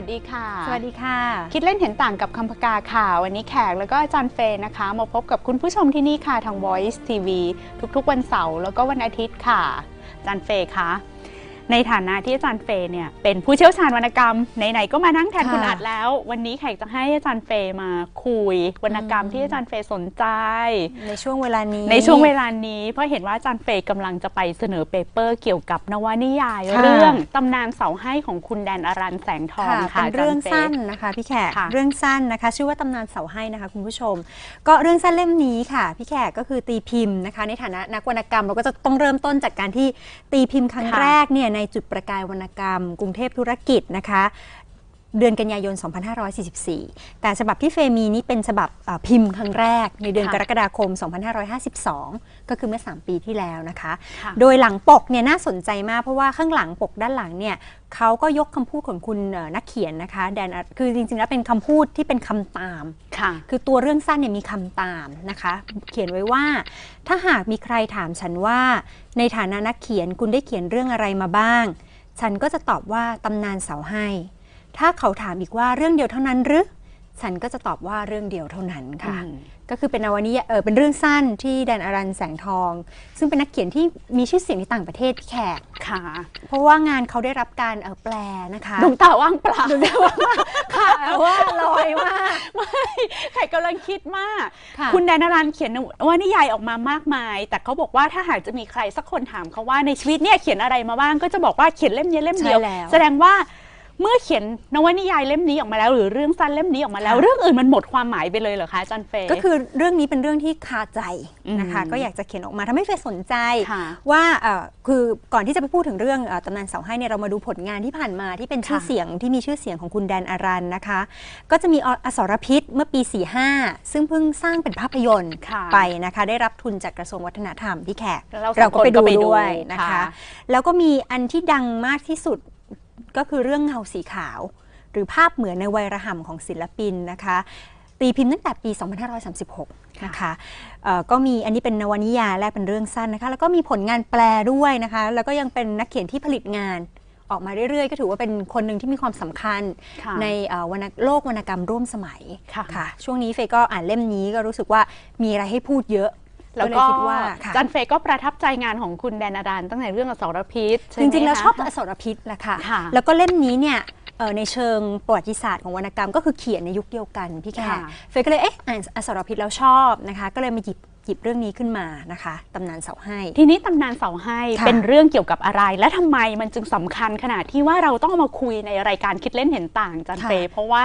วัสดีค่ะ สวัสดีค่ะ คิดเล่นเห็นต่างกับคำพกาค่ะ วันนี้แขกแล้วก็อาจารย์เฟยนะคะ มาพบกับคุณผู้ชมที่นี่ค่ะทาง Voice TV ทุกๆ วันเสาร์แล้วก็วันอาทิตย์ค่ะอาจารย์เฟยคะ ในฐานะที่อาจารย์เฟยเนี่ยเป็นผู้เชี่ยวชาญวรรณกรรมไหนๆก็มานั่งแทนค่ะคุณอัดแล้ว วันนี้แขกจะให้อาจารย์เฟยมาคุยวรรณกรรมอืมที่อาจารย์เฟยสนใจ ในช่วงเวลานี้ ในช่วงเวลานี้เพราะเห็นว่าอาจารย์เฟยกำลังจะไปเสนอเปเปอร์เกี่ยวกับนวนิยายค่ะเรื่องตำนานเสาให้ของคุณแดนอรันแสงทองค่ะค่ะเป็นเรื่องาจาย์ฟยสั้นนะคะพี่แขกค่ะเรื่องสั้นนะคะ ชื่อว่าตำนานเสาให้นะคะคุณผู้ชม ก็เรื่องสั้นเล่มนี้ค่ะพี่แขกก็คือตีพิมพ์นะคะ ในฐานะนักวรรณกรรมเราก็จะต้องเริ่มต้นจากการที่ตีพิมพ์ครั้งแรกเนี่ยในจุดประกายวรรณกรรม กรุงเทพธุรกิจนะคะ เดือนกันยายน 2544 แต่ฉบับที่เฟมีนี่เป็นฉบับเอ่อพิมพ์ครั้งแรกในเดือนค่ะกรกฎาคม 2552 ก็คือเมื่อ 3 ปีที่แล้วนะคะค่ะโดยหลังปกเนี่ยน่าสนใจมากเพราะว่าข้างหลังปกด้านหลังเนี่ยเขาก็ยกคำพูดของคุณเอ่อนักเขียนนะคะแดนอะคือจริงๆ แล้วเป็นคำพูดที่เป็นคำตามค่ะคือตัวเรื่องสั้นเนี่ยมีคำตามนะคะ เขียนไว้ว่า ถ้าหากมีใครถามฉันว่า ในฐานะนักเขียนคุณได้เขียนเรื่องอะไรมาบ้าง ฉันก็จะตอบว่าตำนานเสาให้ ถ้าเขาถามอีกว่าเรื่องเดียวเท่านั้นหรือฉันก็จะตอบว่าเรื่องเดียวเท่านั้นค่ะอืมก็คือเป็นนวนิยายเออเป็นเรื่องสั้นที่แดนอารันแสงทอง ซึ่งเป็นนักเขียนที่มีชื่อเสียงในต่างประเทศพี่แขกค่ะ เพราะว่างานเขาได้รับการเออแปลนะคะดวงตาว่างเปล่าดวงตาว่างค่ะว่าลอยมากไม่ใครกำลังคิดมากค่ะคุณแดนนารันเขียนว่านิยายออกมามากมาย แต่เขาบอกว่าถ้าหากจะมีใครสักคนถามเขาว่าในชีวิตเนี่ยเขียนอะไรมาบ้างก็จะบอกว่าเขียนเล่มนี้เล่มเดียวใช่แล้วแสดงว่า เมื่อเขียนนวนิยายเล่มนี้ออกมาแล้ว หรือเรื่องสั้นเล่มนี้ออกมาแล้วค่ะเรื่องอื่นมันหมดความหมายไปเลยเหรอคะอาจันเฟย ก็คือเรื่องนี้เป็นเรื่องที่คาใจนะคะอืมก็อยากจะเขียนออกมาทำให้เฟยสนใจ ค่ะว่าเอ่อคือก่อนที่จะไปพูดถึงเรื่องเอ่อตำนานเสาให้เนี่ยเรามาดูผลงานที่ผ่านมาที่เป็นชื่อค่ะ เสียงที่มีชื่อเสียงของคุณแดนอารันนะคะ ก็จะมีออสรพิษเมื่อปี 45 ซึ่งเพิ่งสร้างเป็นภาพยนตร์ค่ะไปนะคะ ได้รับทุนจากกระทรวงวัฒนธรรมที่แขกแล้วเราก็ไปดูด้วยนะค่ะ คะ แล้วก็มีอันที่ดังมากที่สุด ก็คือเรื่องเงาสีขาว หรือภาพเหมือนในวัยระห่ำของศิลปินนะคะ ตีพิมพ์ตั้งแต่ปี 2536 นะคะเอ่อก็มีอันนี้เป็นนวนิยายและเป็นเรื่องสั้นนะคะ แล้วก็มีผลงานแปลด้วยนะคะ แล้วก็ยังเป็นนักเขียนที่ผลิตงานออกมาเรื่อยๆ ก็ถือว่าเป็นคนหนึ่งที่มีความสำคัญค่ะในเอ่อวรรณโลกวรรณกรรมร่วมสมัยค่ะช่วงนี้เฟยก็อ่านเล่มนี้ก็รู้สึกว่ามีอะไรให้พูดเยอะ แล้วเลยก็คิดว่าค่ะจันเฟยก็ประทับใจงานของคุณแดนอารันตั้งแต่เรื่องอสรพิษใช่จไหมริงๆแล้วคะชอบอสรพิษแหละค่ะค่ะ แล้วก็เล่มนี้เนี่ยเอ่อในเชิงประวัติศาสตร์ของวรรณกรรมก็คือเขียนในยุคเดียวกันพี่แขค่ะกเฟยก็เลยเอ๊ะอ่านอสรพิษแล้วชอบนะคะ ก็เลยมาหยิบหยิบเรื่องนี้ขึ้นมานะคะตำนานเสาให้ ทีนี้ตำนานเสาให้ค่ะเป็นเรื่องเกี่ยวกับอะไร และทำไมมันจึงสำคัญขนาดที่ว่าเราต้องเอามาคุยในรายการคิดเล่นเห็นต่างจันค่ะเฟเพราะว่า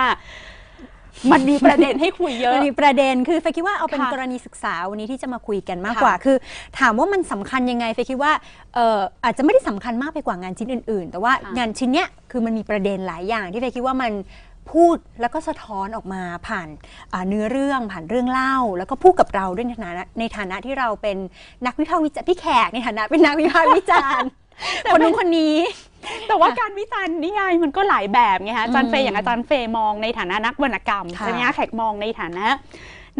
มันมีประเด็นให้คุยเยอะ มันมีประเด็นคือเฟยคิดว่าเอาเป็นค่ะกรณีศึกษาวันนี้ที่จะมาคุยกันมากค่ะกว่า คือ ถามว่ามันสำคัญยังไงเฟยคิดว่าเอ่ออาจจะไม่ได้สำคัญมากไปกว่างานชิ้นอื่น ๆ แต่ว่างานชิ้นเนี้ยคือมันมีประเด็นหลายอย่างที่เฟยคิดว่ามันพูดแล้วก็สะท้อนออกมาผ่านอ่าเนื้อเรื่องผ่านเรื่องเล่า แล้วก็พูดกับเราด้วยในฐานะในฐานะที่เราเป็นนักวิพากษ์วิจารณ์พี่แขกในฐานะเป็นนักวิพากษ์วิจารณ์ คนนู้นคนนี้ แต่ว่าการวิจารณ์นิยายมันก็หลายแบบไงคะอาจารย์เฟอืยมอย่างอาจารย์เฟยมองในฐานะนักวรรณกรรมค่ะใช่ไหมคะแขกมองในฐานะ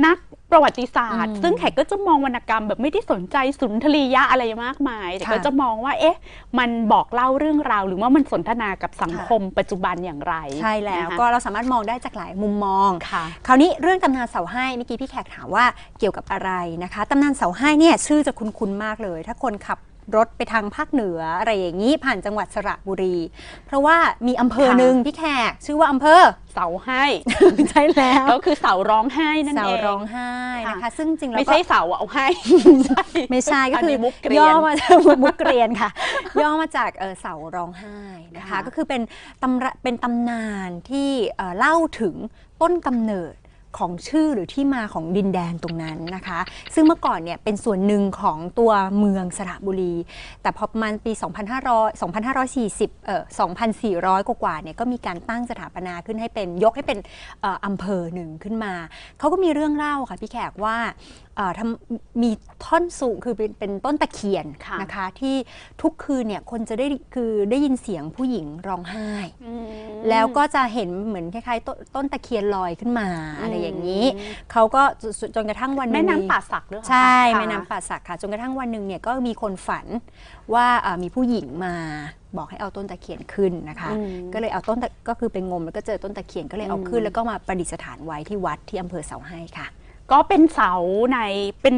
นักประวัติศาสตร์อืมซึ่งแขกก็จะมองวรรณกรรมแบบไม่ได้สนใจสุนทรียะอะไรมากมาย แต่ค่ะก็จะมองว่า เอ๊ะ มันบอกเล่าเรื่องราว หรือว่ามันสนทนากับสังค่ะคมปัจจุบันอย่างไรใช่แล้วนะคะก็เราสามารถมองได้จากหลายมุมมอง ค่ะ คราวนี้เรื่องตำนานเสาให้เมื่อกี้พี่แขกถามว่าเกี่ยวกับอะไรนะคะตำนานเสาให้เนี่ยชื่อจะคุ้นๆมากเลย ถ้าคนขับ รถไปทางภาคเหนืออะไรอย่างนี้ผ่านจังหวัดสระบุรี เพราะว่ามีอำเภอค่ะหนึ่งพี่แขกชื่อว่าอำเภอเสาให้ใช่แล้วก็คือเสาร้องไห้นั่นเสาเองร้องไห้นะคะค่ะซึ่งจริงๆแล้วไม่ก็ใช่เสาเอาให้ไม่ใช่ก็คืออันนี้มุกเกรียนย่อมาจากมุกเกรียนค่ะ ย่อมาจากเอ่อเสาร้องไห้นะคะค่ะก็คือเป็นตำระเป็นตำนานที่เอ่อเล่าถึงต้นกำเนิด ของชื่อหรือที่มาของดินแดนตรงนั้นนะคะ ซึ่งเมื่อก่อนเนี่ยเป็นส่วนหนึ่งของตัวเมืองสระบุรี แต่พอประมาณปี 2500 2540 เอ่อ 2400 กว่าๆเนี่ยก็มีการตั้งสถาปนาขึ้นให้เป็นยกให้เป็นอออำเภอหนึ่งขึ้นมา เขาก็มีเรื่องเล่าค่ะพี่แขกว่า ทำมีท่อนสูงคือเป็นเป็นต้นตะเคียนค่ะนะคะ ที่ทุกคืนเนี่ยคนจะได้คือได้ยินเสียงผู้หญิงร้องไห้อืมแล้วก็จะเห็นเหมือนคล้ายๆต้นต้นตะเคียนลอยขึ้นมาอะไรอย่างนี้ เขาก็จจจนกระทั่งวันหแม่งน้ำป่าสักหรือเปล่าใช่คะแม่น้ำป่าสักค่ะจนกระทั่งวันหนึ่งเนี่ยก็มีคนฝันว่าอ่ามีผู้หญิงมาบอกให้เอาต้นตะเคียนขึ้นนะคะอืมก็เลยเอาต้นตะก็คือไปงมแล้วก็เจอต้นตะเคียนก็เลยเอาอืมขึ้น แล้วก็มาประดิษฐานไว้ที่วัดที่อำเภอเสาให้ค่ะ ก็เป็นเสาในเป็น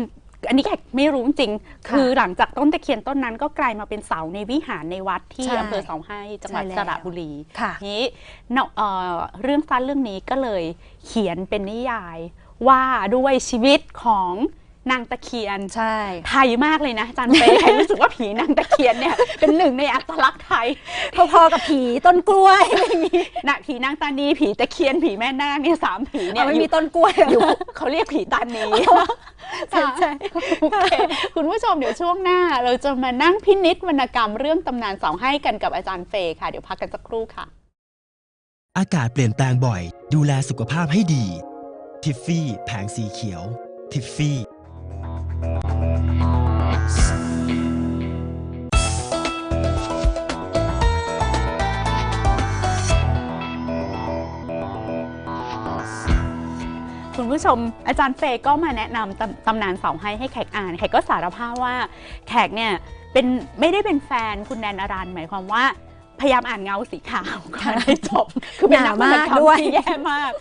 อันนี้แขกไม่รู้จริงๆค่ะคือหลังจากต้นตะเคียนต้นนั้นก็กลายมาเป็นเสาในวิหารในวัดที่ใช่อำเภอเสาให้จังหวัดใช่แล้วสระบุรีค่ะนี้เนาะเอ่อเรื่องสั้นเรื่องนี้ก็เลยเขียนเป็นนิยายว่าด้วยชีวิตของ นางตะเคียนใช่ ไทยมากเลยนะอาจันเป้ใครรู้สึกว่าผีนางตะเคียนเนี่ยเป็นหนึ่งในอัตลักษณ์ไทย พอๆกับผีต้นกล้วยนะผีนางตานีผีตะเคียนผีแม่นาคเนี่ยสามผีเนี่ยไม่อยู่มีต้นกล้วยเหรออยู่เขาเรียกผีตานีใช่ใช่โอเคคุณผู้ชมเดี๋ยวช่วงหน้า เราจะมานั่งพินิจวรรณกรรมเรื่องตำนานเสาให้กันกับอาจารย์เฟย์ค่ะ เดี๋ยวพักกันสักครู่ค่ะ อากาศเปลี่ยนแปลงบ่อย ดูแลสุขภาพให้ดี ทิฟฟี่ แผงสีเขียว ทิฟฟี่ คุณผู้ชมอาจารย์เฟย์ก็มาแนะนำตำตำนานเสาให้ให้แขกอ่าน แขกก็สารภาพว่าแขกเนี่ยเป็นไม่ได้เป็นแฟนคุณแดนอารันหมายความว่า พยายามอ่านเงาสีขาวก่อนให้จบ คือเป็นนักวรรณกรรมหนามากด้วย ที่แย่มาก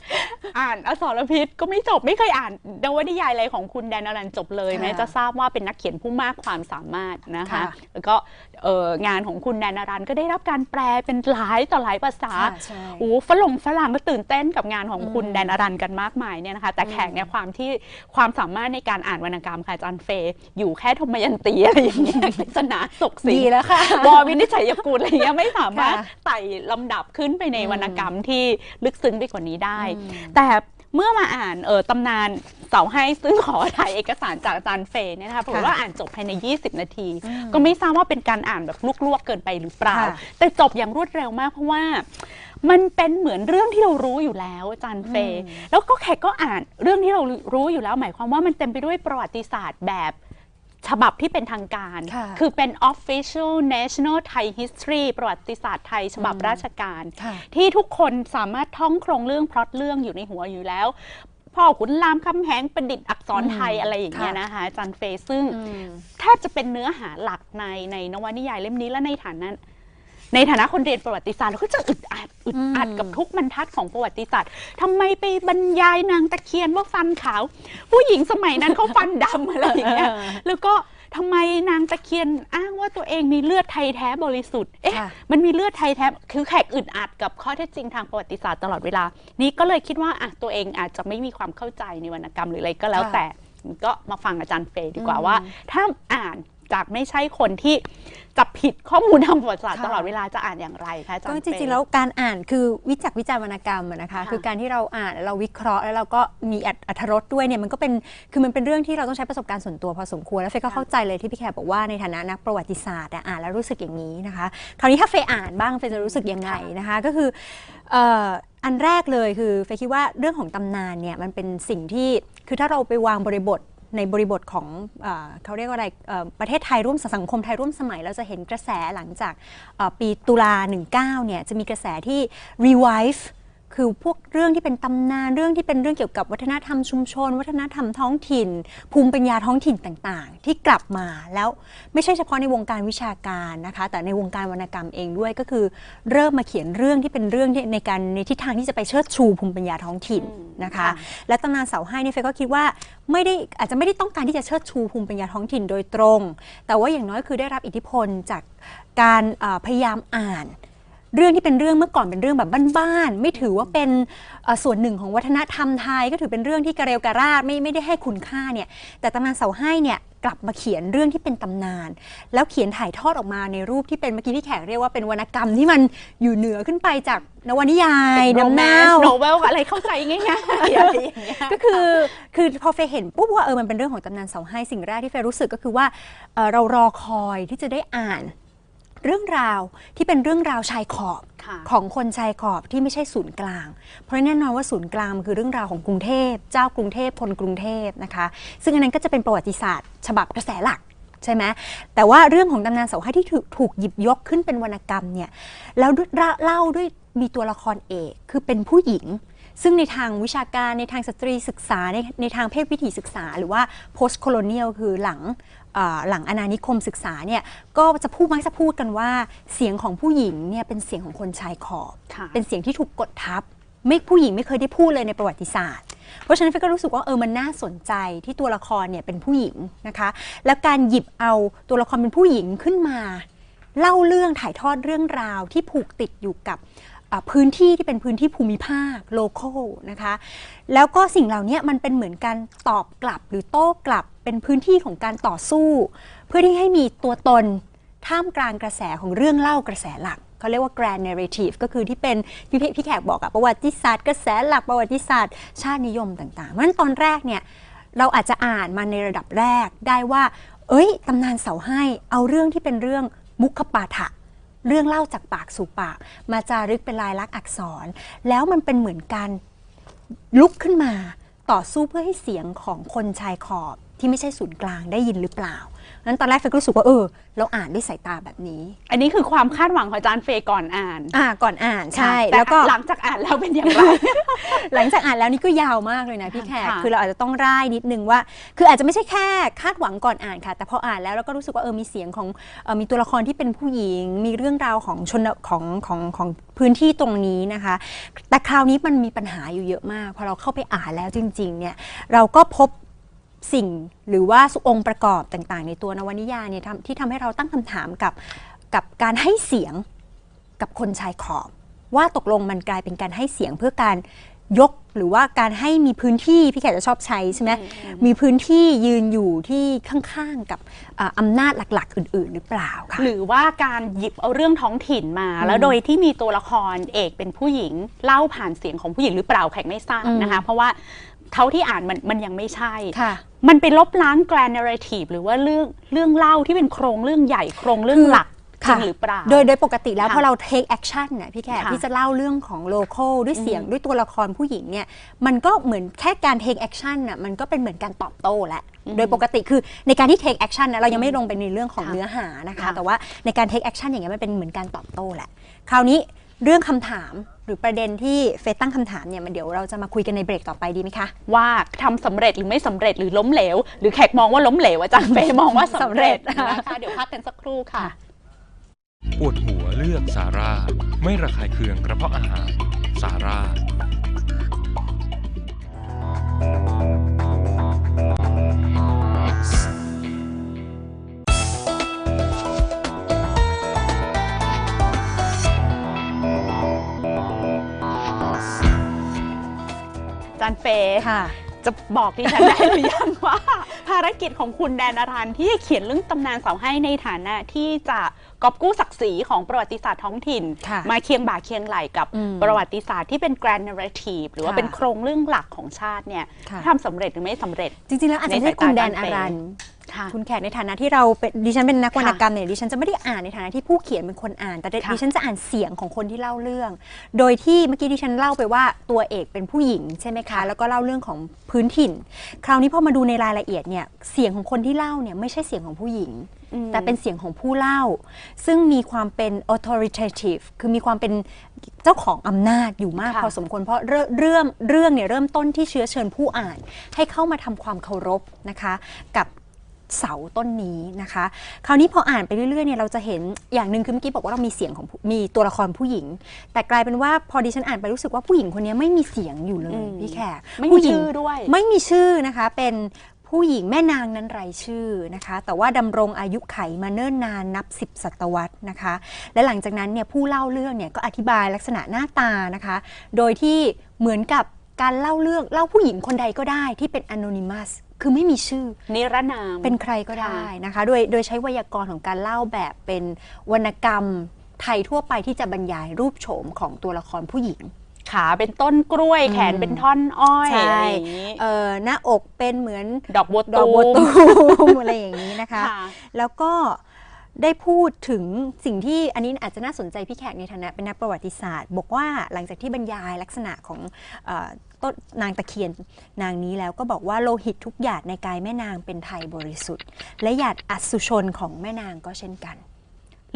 อ่านอสรพิษก็ไม่จบไม่เคยอ่านนวนิยายอะไรของคุณแดนอารันจบเลยค่ะแม้จะทราบว่าเป็นนักเขียนผู้มากความสามารถนะคะ ค่ะแล้วก็เอ่องานของคุณแดนอารันก็ได้รับการแปลเป็นหลายต่อหลายภาษาค่ะใช่ โอ้ฝรั่งฝรั่งก็ตื่นเต้นกับงานของคุณอืมแดนอรันกันมากมายเนี่ยนะคะ แต่แขกเนี่ยความที่ความสามารถในการอ่านวรรณกรรมค่ะอาจารย์เฟย์อยู่แค่ธมยันตีอะไรอย่างเงี้ยปริศนาศกสิดีงแล้วค่ะ วอวินิจฉัยกุลอะไรเงี้ยไม่สามารถค่ะไต่ลำดับขึ้นไปในอืมวรรณกรรมที่ลึกซึ้งไปกว่านี้ได้อืมแต่เมื่อมาอ่านเออตำนานเสาให้ซึ่งขอถ่ายเอกสารจากอาจารย์เฟย์เนี่ยนะคะผมว่าอ่านจบภายใน 20 นาทีอืมก็ไม่ทราบว่าเป็นการอ่านแบบลวกๆเกินไปหรือเปล่าค่ะแต่จบอย่างรวดเร็วมากเพราะว่ามันเป็นเหมือนเรื่องที่เรารู้อยู่แล้วอาจารย์เฟย์อืมแล้วก็แขกก็อ่านเรื่องที่เรารู้อยู่แล้ว หมายความว่ามันเต็มไปด้วยประวัติศาสตร์แบบ ฉบับที่เป็นทางการค่ะอเป็น official national Thai history ประวัติศาสตร์ไทย ฉบับอืมราชการค่ะที่ทุกคนสามารถท่องโครงเรื่องพล็อตเรื่องอยู่ในหัวอยู่แล้ว พ่อขุนรามคำแหงประดิษฐ์อักษรไทยอืมอะไรอย่างเงี้ยค่ะนะคะอาจารย์เฟย์ซึ่งอืมแทบจะเป็นเนื้อหาหลักในในนวนิยายเล่มนี้และในฐานะ ในฐานะคนเรียนประวัติศาสตร์เราก็จะอึดอัดอึดอัดอืมกับทุกบรรทัดของประวัติศาสตร์ทำไมไปบรรยายนางตะเคียนว่าฟันขาว ผู้หญิงสมัยนั้นเขาฟันดำอะไรอย่างเงี้ยแล้วก็ทำไมนางตะเคียนอ้างว่าตัวเองมีเลือดไทยแท้บริสุทธิ์ เอ๊ะ ค่ะมันมีเลือดไทยแท้ คือแขกอึดอัดกับข้อเท็จจริงทางประวัติศาสตร์ตลอดเวลา นี่ก็เลยคิดว่าอะตัวเองอาจจะไม่มีความเข้าใจในวรรณกรรมหรืออะไรก็แล้วค่ะ แต่ ก็มาฟังอาจารย์เฟย์ดีกว่าอืมว่า ถ้าอ่าน จากไม่ใช่คนที่จับผิดข้อมูลทางประวัติศาสตร์ค่ะ ตลอดเวลาจะอ่านอย่างไรคะอาจารย์ก็เฟจย์ริงๆ แล้วการอ่านคือวิจักษ์วิจารณ์วรรณกรรมอะนะคะค่ะคือการที่เราอ่านแล้วเราวิเคราะห์แล้วเราก็มีอรรอรรถรสด้วยเนี่ยมันก็เป็นคือมันเป็นเรื่องที่เราต้องใช้ประสบการณ์ส่วนตัวพอสมควรแล้วเฟย์ก็เข้าใจเลยที่พี่แขกบอกว่าในฐานะนักประวัติศาสตร์อะอ่านแล้วรู้สึกอย่างนี้นะคะ คราวนี้ถ้าเฟย์อ่านบ้างเฟย์จะรู้สึกยังไงนะคะ ก็คือเอ่ออันแรกเลยคือเฟย์คิดว่าเรื่องของตำนานเนี่ยมันเป็นสิ่งที่คือถ้าเราไปวางบริบท ในบริบทของเอเขาเรียกว่าอะไรประเทศไทยร่วมสังคมไทยร่วมสมัย เราจะเห็นกระแสหลังจากปีตุลา19เนี่ยจะมีกระแสที่ revive คือพวกเรื่องที่เป็นตำนานเรื่องที่เป็นเรื่องเกี่ยวกับวัฒนธรรมชุมชน วัฒนธรรมท้องถิ่น ภูมิปัญญาท้องถิ่นต่างๆ ที่กลับมาแล้วไม่ใช่เฉพาะในวงการวิชาการนะคะ แต่ในวงการวรรณกรรมเองด้วยก็คือ เริ่มมาเขียนเรื่องที่เป็นเรื่องที่ในการในทิศทางที่จะไปเชิดชูภูมิปัญญาท้องถิ่นอืมนะคะค่ะและตำนานเสาให้เนี่ยเฟย์ก็คิดว่าไม่ได้อาจจะไม่ได้ต้องการที่จะเชิดชูภูมิปัญญาท้องถิ่นโดยตรง แต่ว่าอย่างน้อยคือได้รับอิทธิพลจากการเอ่อพยายามอ่าน เรื่องที่เป็นเรื่องเมื่อก่อนเป็นเรื่องแบบบ้านๆไม่ถือว่าเป็นเอ่อส่วนหนึ่งของวัฒนธรรมไทย ก็ถือเป็นเรื่องที่กระเรวกระราดไม่ไม่ได้ให้คุณค่าเนี่ยแต่ตำนานเสาให้เนี่ยกลับมาเขียนเรื่องที่เป็นตำนาน แล้วเขียนถ่ายทอดออกมาในรูปที่เป็นเมื่อกี้ที่แขกเรียกว่าเป็นวรรณกรรมที่มันอยู่เหนือขึ้นไปจากนวนิยายน้ำเน่าโนเวลอะไรเข้าใจง่ายๆอะไรอย่างเงี้ยก็คือคือพอเฟยเห็นปุ๊บว่าเออมันเป็นเรื่องของตำนานเสาให้สิ่งแรกที่เฟยรู้สึกก็คือว่าเอ่อเรารอคอยที่จะได้อ่าน เรื่องราวที่เป็นเรื่องราวชายขอบค่ะของคนชายขอบที่ไม่ใช่ศูนย์กลาง เพราะแน่นอนว่าศูนย์กลางมันคือเรื่องราวของกรุงเทพ เจ้ากรุงเทพคนกรุงเทพนะคะ ซึ่งอันนั้นก็จะเป็นประวัติศาสตร์ ฉบับกระแสหลักใช่ไหมแต่ว่าเรื่องของตำนานเสาให้ที่ถูกถูกหยิบยกขึ้นเป็นวรรณกรรมเนี่ยแล้วด้วยเล่าด้วยมีตัวละครเอกคือเป็นผู้หญิงซึ่งในทางวิชาการในทางสตรีศึกษาในในทางเพศวิถีศึกษา หรือว่า post colonial คือหลังเอ่อ หลังอาณานิคมศึกษาเนี่ยก็จะพูดมักจะพูดกันว่าเสียงของผู้หญิงเนี่ยเป็นเสียงของคนชายขอบค่ะเป็นเสียงที่ถูกกดทับ ไม่ผู้หญิงไม่เคยได้พูดเลยในประวัติศาสตร์ เพราะฉะนั้นเฟยก็รู้สึกว่าเออมันน่าสนใจที่ตัวละครเนี่ยเป็นผู้หญิงนะคะแล้วการหยิบเอาตัวละครเป็นผู้หญิงขึ้นมา เล่าเรื่องถ่ายทอดเรื่องราวที่ผูกติดอยู่กับอ่า พื้นที่ที่เป็นพื้นที่ภูมิภาคโลโก้นะคะแล้วก็สิ่งเหล่านี้มันเป็นเหมือนการตอบกลับหรือโต้กลับเป็นพื้นที่ของการต่อสู้ เพื่อที่ให้มีตัวตนท่ามกลางกระแสของเรื่องเล่ากระแสหลักเขาเรียกว่า grand narrative ก็คือที่เป็นพี่พี่แขกบอกอะประวัติศาสตร์กระแสหลักประวัติศาสตร์ ชาตินิยมต่างๆเพราะฉะนั้นตอนแรกเนี่ยเราอาจจะอ่านมาในระดับแรกได้ว่า เอ้ยตำนานเสาให้เอาเรื่องที่เป็นเรื่องมุขปาฐะ เรื่องเล่าจากปากสู่ปาก มาจารึกเป็นลายลักษณ์อักษร แล้วมันเป็นเหมือนการลุกขึ้นมา ต่อสู้เพื่อให้เสียงของคนชายขอบที่ไม่ใช่ศูนย์กลางได้ยินหรือเปล่า นั้นตอนแรกเฟยก็รู้สึกว่าเออ เราอ่านด้วยสายตาแบบนี้ อันนี้คือความคาดหวังของอาจารย์เฟย์ก่อนอ่านอ่าก่อนอ่านใช่ค่ะต่แล้วก็หลังจากอ่านแล้วเป็นอย่างไร หลังจากอ่านแล้วนี่ก็ยาวมากเลยนะพี่แขกค่ะคือเราอาจจะต้องร่ายนิดนึงว่า คืออาจจะไม่ใช่แค่คาดหวังก่อนอ่านค่ะ แต่พออ่านแล้วเราก็รู้สึกว่าเออมีเสียงของเออมีตัวละครที่เป็นผู้หญิง มีเรื่องราวของชนของของของพื้นที่ตรงนี้นะคะ แต่คราวนี้มันมีปัญหาอยู่เยอะมาก พอเราเข้าไปอ่านแล้วจริงๆเนี่ยเราก็พบ สิ่งหรือว่าองค์ประกอบต่างๆ ในตัวนวนิยายเนี่ยทำที่ทำให้เราตั้งคำถามกับกับการให้เสียงกับคนชายขอบ ว่าตกลงมันกลายเป็นการให้เสียงเพื่อการยกหรือว่าการให้มีพื้นที่พี่แขกจะชอบใช้ใช่ไหมมีพื้นที่ยืนอยู่ที่ข้างๆกับอ่าอำนาจหลักๆ อื่น ๆ หรือเปล่าค่ะหรือว่าการหยิบเอาเรื่องท้องถิ่นมา แล้วโดยที่มีตัวละครเอกเป็นผู้หญิงเล่าผ่านเสียงของผู้หญิงหรือเปล่าแขกไม่ทราบนะคะ เพราะว่า เท่าที่อ่านมันมันยังไม่ใช่ ค่ะ มันไปลบล้าง grand narrative หรือว่าเรื่องเรื่องเล่าที่เป็นโครงเรื่องใหญ่โครงเรื่องหลักจริค่ะงหรือเปล่า โดยโดยปกติแล้วค่ะพอเรา take action เนี่ยพี่แขกค่ะที่จะเล่าเรื่องของ local ด้วยเสียงด้วยตัวละครผู้หญิงเนี่ยมันก็เหมือนแค่การ take action น่ะมันก็เป็นเหมือนการตอบโต้แหละโดยปกติคือในการที่ take action นะเรายังไม่ลงไปในเรื่องของค่ะเนื้อหานะคะ ค่ะแต่ว่าในการ take action อย่างเงี้ยมันเป็นเหมือนการตอบโต้แหละ คราวนี้เรื่องคำถาม หรือประเด็นที่เฟซตั้งคำถามเนี่ยมันเดี๋ยวเราจะมาคุยกันในเบรกต่อไปดีไหมคะ ว่าทำสำเร็จหรือไม่สำเร็จหรือล้มเหลว หรือแขกมองว่าล้มเหลวอาจารย์เฟย์มองว่าสำเร็จสำเร็จนะคะเดี๋ยวพักกันสักครู่ค่ะปวดหัวเลือกซาร่าไม่ระคายเคืองกระเพาะอาหารซาร่าาจารย์เฟย์ค่ะ จะบอกที่ฉันได้หรือยังว่าภารกิจของคุณแดนอารันที่จะเขียนเรื่องตำนานเสาให้ในฐานะที่จะกอบกู้ศักดิ์ศรีของประวัติศาสตร์ท้องถิ่น ค่ะมาเคียงบ่าเคียงไหลกับอืมประวัติศาสตร์ที่เป็น grand narrative หรือว่าค่ะเป็นโครงเรื่องหลักของชาติเนี่ยค่ะ ทำสำเร็จหรือไม่สำเร็จ จริงๆแล้วอาจจะไม่ใช่ในสายตาคุณแดนอาอาจารย์เฟย์รัน ค่ะคุณแขกในฐานะที่เราเป็นดิฉันเป็นนักวรรณค่ะกรรมเนี่ยดิฉันจะไม่ได้อ่านในฐานะที่ผู้เขียนเป็นคนอ่าน แต่ค่ะดิฉันจะอ่านเสียงของคนที่เล่าเรื่อง โดยที่เมื่อกี้ดิฉันเล่าไปว่าตัวเอกเป็นผู้หญิงใช่ไหมคะ แล้วก็เล่าเรื่องของพื้นถิ่น คราวนี้พอมาดูในรายละเอียดเนี่ยเสียงของคนที่เล่าเนี่ยไม่ใช่เสียงของผู้หญิงอืมแต่เป็นเสียงของผู้เล่า ซึ่งมีความเป็น authoritative คือมีความเป็นเจ้าของอำนาจอยู่มากค่ะพอสมควรเพราะเรื่องเรื่องเรื่องเนี่ยเริ่มต้นที่เชื้อเชิญผู้อ่าน ให้เข้ามาทำความเคารพนะคะ กับ เสาต้นนี้นะคะ คราวนี้พออ่านไปเรื่อยๆเนี่ยเราจะเห็นอย่างหนึ่งคือเมื่อกี้บอกว่าเรามีเสียงของผู้มีตัวละครผู้หญิง แต่กลายเป็นว่าพอดิฉันอ่านไปรู้สึกว่าผู้หญิงคนนี้ไม่มีเสียงอยู่เลอืยมพี่แขกไม่มีผู้หญิงชื่อด้วยไม่มีชื่อนะคะเป็นผู้หญิงแม่นางนั้นไรชื่อนะคะ แต่ว่าดำรงอายุไขมาเนิ่นนานนับ 10 ศตวรรษนะคะ และหลังจากนั้นเนี่ยผู้เล่าเรื่องเนี่ยก็อธิบายลักษณะหน้าตานะคะ โดยที่เหมือนกับการเล่าเรื่องเล่าผู้หญิงคนใดก็ได้ที่เป็น anonymous คือไม่มีชื่อนิรนาม เป็นใครก็ได้นะคะ โดยโดยใช้ไวยากรณ์ของการเล่าแบบเป็นวรรณกรรมไทยทั่วไปที่จะบรรยายรูปโฉมของตัวละครผู้หญิง ขาเป็นต้นกล้วยอืมแขนเป็นท่อนอ้อยใช่อะไรอย่างนี้เอ่อหน้าอกเป็นเหมือนดอกบัวดอกบัวตูมอะไรอย่างนี้นะคะค่ะแล้วก็ ได้พูดถึงสิ่งที่อันนี้อาจจะน่าสนใจพี่แขกในฐานะเป็นนักประวัติศาสตร์ บอกว่าหลังจากที่บรรยายลักษณะของเออต้นนางตะเคียนนางนี้แล้วก็บอกว่าโลหิตทุกหยาดในกายแม่นางเป็นไทยบริสุทธิ์ และหยาดอสุชนของแม่นางก็เช่นกัน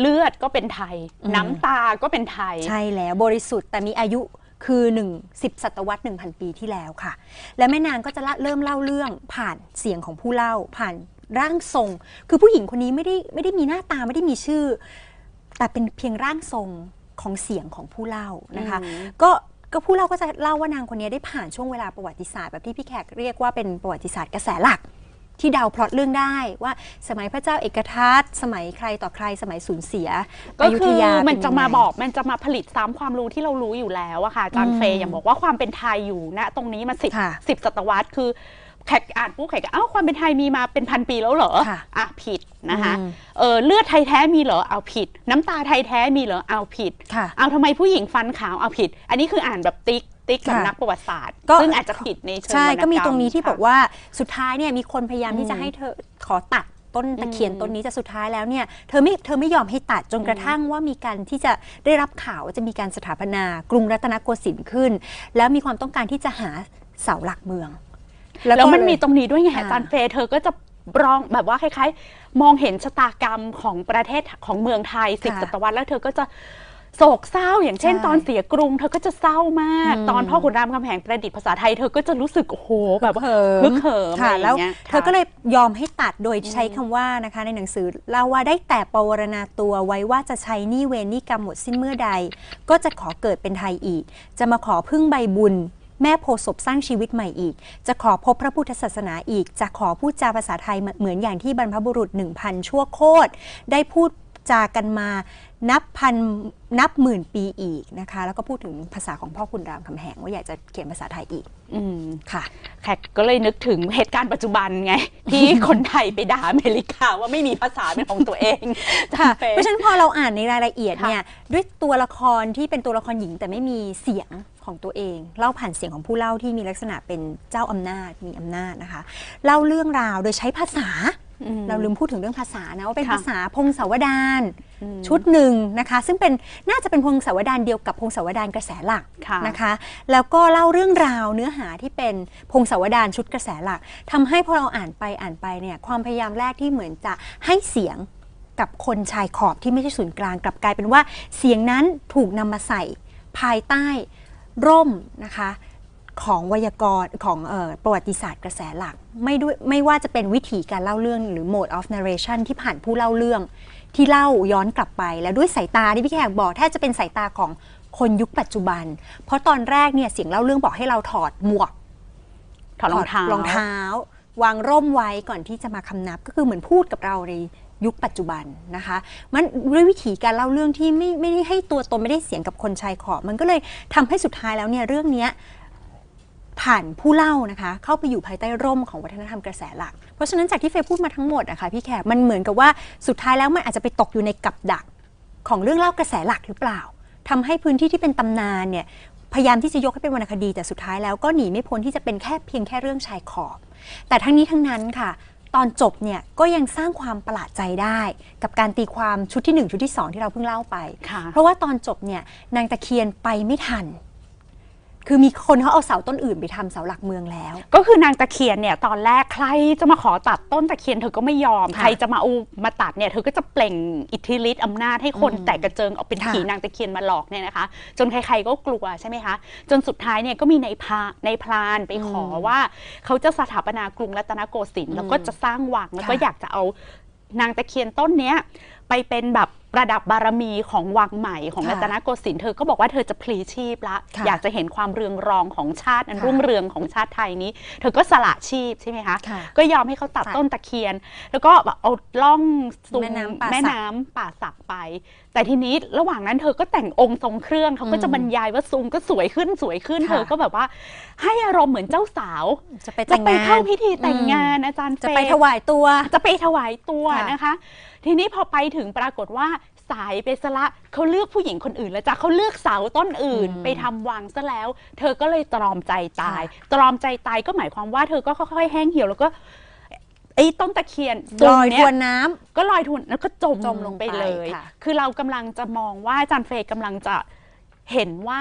เลือดก็เป็นไทยอืมน้ำตาก็เป็นไทย ใช่แล้วบริสุทธิ์แต่มีอายุคือ1 10ศตวรรษ 1,000 ปีที่แล้วค่ะ และแม่นางก็จะละเริ่มเล่าเรื่องผ่านเสียงของผู้เล่าผ่าน ร่างทรง คือผู้หญิงคนนี้ไม่ได้ไม่ได้มีหน้าตาไม่ได้มีชื่อ แต่เป็นเพียงร่างทรงของเสียงของผู้เล่านะคะอืมก็ก็ผู้เล่าก็จะเล่าว่านางคนนี้ได้ผ่านช่วงเวลาประวัติศาสตร์แบบที่พี่แขกเรียกว่าเป็นประวัติศาสตร์กระแสหลักที่เดาพล็อตเรื่องได้ว่าสมัยพระเจ้าเอกทัศสมัยใครต่อใครสมัยสูญเสียก็อยุคืธอยามัมันจะมาบอกมันจะมาผลิตซ้ำความรู้ที่เรารู้อยู่แล้วอะค่ะอาจารอืย์มเฟย์อย่างบอกว่าความเป็นไทยอยู่ณตรงนี้มาสิบค่ะสิบศตวรรษคือ แขกอ่านปุ๊บแขกก็เอ้าความเป็นไทยมีมาเป็นพันปีแล้วเหรอค่ะอะผิดนะคะอืมเออเลือดไทยแท้มีเหรอเอาผิด น้ำตาไทยแท้มีเหรอเอาผิด ค่ะเอาทำไมผู้หญิงฟันขาวเอาผิด อันนี้คืออ่านแบบติ๊กติ๊กค่ะ สำนักประวัติศาสตร์ ก็ซึ่งอาจจะผิดในเชิงใช่วรรณรรก็มีตรงนี้ที่ค่ะ บอกว่าสุดท้ายเนี่ยมีคนพยายามที่จะอืมให้เธอขอตัดต้นตะเคียนอืมต้นนี้แต่สุดท้ายแล้วเนี่ยเธอไม่เธอไม่ยอมให้ตัดจนกระทั่งว่ามีการที่จะได้รับข่าวว่าจะมีการสถาปนากรุงรัตนโกสินทร์ขึ้น แล้วมีความต้องการที่จะหาเสาหลักเมือง แล้วก็มันเลยมีตรงนี้ด้วยไงค่ะอาจารย์เฟย์เธอก็จะรองแบบว่าคล้าย ๆ มองเห็นชะตากรรมของประเทศของเมืองไทยสิบค่ะศตวรรษแล้วเธอก็จะโศกเศร้า อย่างเช่น ใช่ตอนเสียกรุง เธอก็จะเศร้ามาก อืม ตอนพ่อขุนรามคำแหงประดิษฐ์ภาษาไทยเธอก็จะรู้สึกโอ้โหแบบว่าเหิมฮึกเหิมค่ะอะไรอแล้วย่างเงี้ยเธอก็ค่ะเลยยอมให้ตัดโดยใช้คำว่านะคะในหนังสือเล่าว่าได้แต่ปวารณาตัวไว้ว่าจะใช้หนี้เวรหนี้กรรมหมดสิ้นเมื่อใด ก็จะขอเกิดเป็นไทยอีก จะมาขอพึ่งใบบุญ แม่โพธิ์ศพสร้างชีวิตใหม่อีก จะขอพบพระพุทธศาสนาอีก จะขอพูดจาภาษาไทยเหมือนอย่างที่บรรพบุรุษ 1,000 ชั่วโคตร ได้พูดจากันมานับพันนับหมื่นปีอีกนะคะ แล้วก็พูดถึงภาษาของพ่อคุณรามคำแหงว่าอยากจะเขียนภาษาไทยอีก อืมค่ะแขกก็เลยนึกถึงเหตุการณ์ปัจจุบันไง ที่คนไทยไปด่าอเมริกาว่าไม่มีภาษาเป็นของตัวเองค่ะจำเป็นเพราะฉะนั้นพอเราอ่านในรายละเอียดค่ะเนี่ย ด้วยตัวละครที่เป็นตัวละครหญิงแต่ไม่มีเสียง ของตัวเอง เล่าผ่านเสียงของผู้เล่าที่มีลักษณะเป็นเจ้าอำนาจมีอำนาจนะคะ เล่าเรื่องราวโดยใช้ภาษาอืมเราลืมพูดถึงเรื่องภาษานะว่าเป็นค่ะภาษาพงศาวดารอืมชุดหนึ่งนะคะ ซึ่งเป็นน่าจะเป็นพงศาวดารเดียวกับพงศาวดารกระแสหลักค่ะนะคะ แล้วก็เล่าเรื่องราวเนื้อหาที่เป็นพงศาวดารชุดกระแสหลักทำให้พอเราอ่านไปอ่านไปเนี่ยความพยายามแรกที่เหมือนจะให้เสียงกับคนชายขอบที่ไม่ใช่ศูนย์กลางกลับกลายเป็นว่าเสียงนั้นถูกนำมาใส่ภายใต้ ร่มนะคะของไวยากรณ์ของเออประวัติศาสตร์กระแสหลัก ไม่ด้วยไม่ว่าจะเป็นวิธีการเล่าเรื่องหรือ mode of narration ที่ผ่านผู้เล่าเรื่อง ที่เล่าย้อนกลับไป แล้วด้วยสายตาที่พี่แขกบอกแทบจะเป็นสายตาของคนยุคปัจจุบัน เพราะตอนแรกเนี่ยเสียงเล่าเรื่องบอกให้เราถอดหมวก ถอดรองเท้ารองเท้า วางร่มไว้ก่อนที่จะมาคำนับก็คือเหมือนพูดกับเราในยุ ยุคปัจจุบันนะคะ มันด้วยวิธีการเล่าเรื่องที่ไม่ไม่ได้ให้ตัวตนไม่ได้เสียงกับคนชายขอบมันก็เลยทำให้สุดท้ายแล้วเนี่ยเรื่องนี้ผ่านผู้เล่านะคะ เข้าไปอยู่ภายใต้ร่มของวัฒนธรรมกระแสหลัก เพราะฉะนั้นจากที่เฟยพูดมาทั้งหมดนะคะพี่แขกมันเหมือนกับว่าสุดท้ายแล้วมันอาจจะไปตกอยู่ในกับดักของเรื่องเล่ากระแสหลักหรือเปล่าทำให้พื้นที่ที่เป็นตำนานเนี่ยพยายามที่จะยกให้เป็นวรรณคดีแต่สุดท้ายแล้วก็หนีไม่พ้นที่จะเป็นแค่เพียงแค่เรื่องชายขอบ แต่ทั้งนี้ทั้งนั้นค่ะ ตอนจบเนี่ยก็ยังสร้างความประหลาดใจได้ กับการตีความชุดที่ 1 ชุดที่ 2 ที่เราเพิ่งเล่าไปค่ะเพราะว่าตอนจบเนี่ยนางตะเคียนไปไม่ทัน คือมีคนเขาเอาเสาต้นอื่นไปทำเสาหลักเมืองแล้ว ก็คือนางตะเคียนเนี่ยตอนแรกใครจะมาขอตัดต้นตะเคียนเธอก็ไม่ยอม ค่ะใครจะมาเอามาตัดเนี่ยเธอก็จะเปล่งอิทธิฤทธิ์อำนาจให้คนอืมแตกกระเจิงออกเป็นค่ะ ผีนางตะเคียนมาหลอกเนี่ยนะคะ จนใครๆก็กลัวใช่ไหมคะ จนสุดท้ายเนี่ยก็มีในพาในพรานไปขอว่า เขาจะสถาปนากรุงรัตนโกสินทร์แล้วก็จะสร้างวังแล้วก็ค่ะ อยากจะเอานางตะเคียนต้นเนี้ยไปเป็นแบบ ประดับบารมีของวังใหม่ของค่ะรัตนโกสินทร์เธอก็บอกว่าเธอจะพลีชีพละ ค่ะอยากจะเห็นความเรืองรองของชาติอันค่ะรุ่งเรืองของชาติไทยนี้ เธอก็สละชีพใช่ไหมคะค่ะก็ยอมให้เขาตัดค่ะต้นตะเคียน แล้วก็แบบเอาล่องซุงแม่น้ำป่าสัก แม่น้ำป่าสักไป แต่ทีนี้ระหว่างนั้นเธอก็แต่งองค์ทรงเครื่องเขาก็จะอืมบรรยายว่าซุงก็สวยขึ้นสวยขึ้น ค่ะ เธอก็แบบว่า ให้อารมณ์เหมือนเจ้าสาว จะไปจะแต่งไปงาน เข้าพิธีแต่งงานอืมอาจารย์จะเฟไปย์ ถวายตัว จะไปถวายตัวค่ะนะคะ ทีนี้พอไปถึงปรากฏว่าสายไปซะละเขาเลือกผู้หญิงคนอื่นแล้วจ้ะเขาเลือกเสาต้นอื่นอืมไปทำวังซะแล้ว เธอก็เลยตรอมใจตายค่ะตรอมใจตายก็หมายความว่าเธอก็ค่อยๆแห้งเหี่ยวแล้วก็ไอ้ต้นตะเคียนลอยตรงทเนี้วนน้ำก็ลอยทวนแล้วก็จมจมลงไปเลยค่ะคือเรากำลังจะมองว่าอาจารย์เฟยกำลังจะเห็นว่า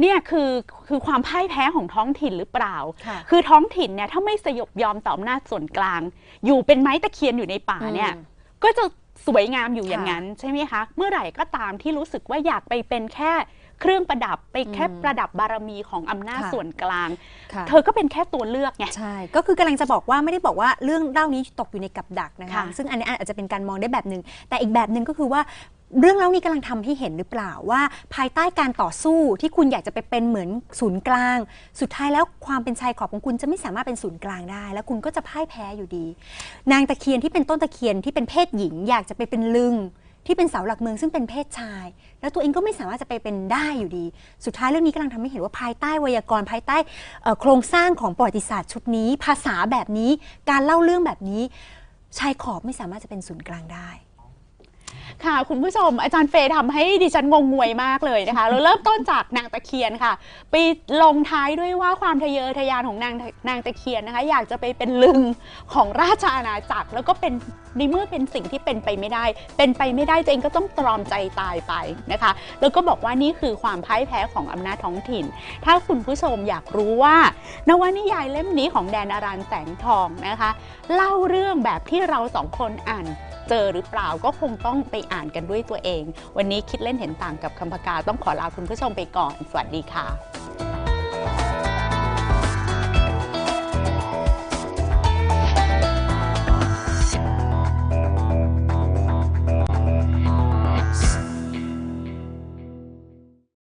เนี่ยคือคือความพ่ายแพ้ของท้องถิ่นหรือเปล่าค่ะคือท้องถิ่นเนี่ยถ้าไม่สยบยอมต่ออำนาจส่วนกลาง อยู่เป็นไม้ตะเคียนอยู่ในป่าเนี่ยอืม ก็จะสวยงามอยู่อย่างนั้นใช่ไหมคะเมื่อไหร่ก็ตามที่รู้สึกว่าอยากไปเป็นแค่เครื่องประดับไปแค่อืมประดับบารมีของอำนาจค่ะส่วนกลางค่ะเธอก็เป็นแค่ตัวเลือกไงใช่ ก็คือกำลังจะบอกว่าไม่ได้บอกว่าเรื่องเล่านี้ตกอยู่ในกับดักนะคะค่ะซึ่งอันนี้อาจจะเป็นการมองได้แบบหนึ่งแต่อีกแบบหนึ่งก็คือว่า เรื่องเล่านี้กำลังทำให้เห็นหรือเปล่าว่า ภายใต้การต่อสู้ที่คุณอยากจะไปเป็นเหมือนศูนย์กลาง สุดท้ายแล้วความเป็นชายขอบของคุณจะไม่สามารถเป็นศูนย์กลางได้ แล้วคุณก็จะพ่ายแพ้อยู่ดี นางตะเคียนที่เป็นต้นตะเคียนที่เป็นเพศหญิง อยากจะไปเป็นลึงที่เป็นเสาหลักเมืองซึ่งเป็นเพศชาย แล้วตัวเองก็ไม่สามารถจะไปเป็นได้อยู่ดี สุดท้ายเรื่องนี้กำลังทำให้เห็นว่าภายใต้ไวยากรณ์ภายใต้โครงสร้างของประวัติศาสตร์ชุดนี้ ภาษาแบบนี้ การเล่าเรื่องแบบนี้ ชายขอบไม่สามารถจะเป็นศูนย์กลางได้ ค่ะ คุณผู้ชมอาจารย์เฟย์ทำให้ดิฉันงงงวยมากเลยนะคะ เราเริ่มต้นจากนางตะเคียนค่ะ ไปลงท้ายด้วยว่าความทะเยอทะยานของนางนางตะเคียนนะคะ อยากจะไปเป็นลึงของราชอาณาจักร แล้วก็เป็นในเมื่อเป็นสิ่งที่เป็นไปไม่ได้ เป็นไปไม่ได้ตัวเองก็ต้องตรอมใจตายไปนะคะ แล้วก็บอกว่านี่คือความพ่ายแพ้ของอำนาจท้องถิ่น ถ้าคุณผู้ชมอยากรู้ว่านวนิยายเล่มนี้ของแดนอารันแสงทองนะคะ เล่าเรื่องแบบที่เราสองคนอ่านเจอหรือเปล่าก็คงต้องไปอ่านกันด้วยตัวเอง วันนี้คิดเล่นเห็นต่างกับคำพกาต้องขอลาคุณผู้ชมไปก่อน สวัสดีค่ะ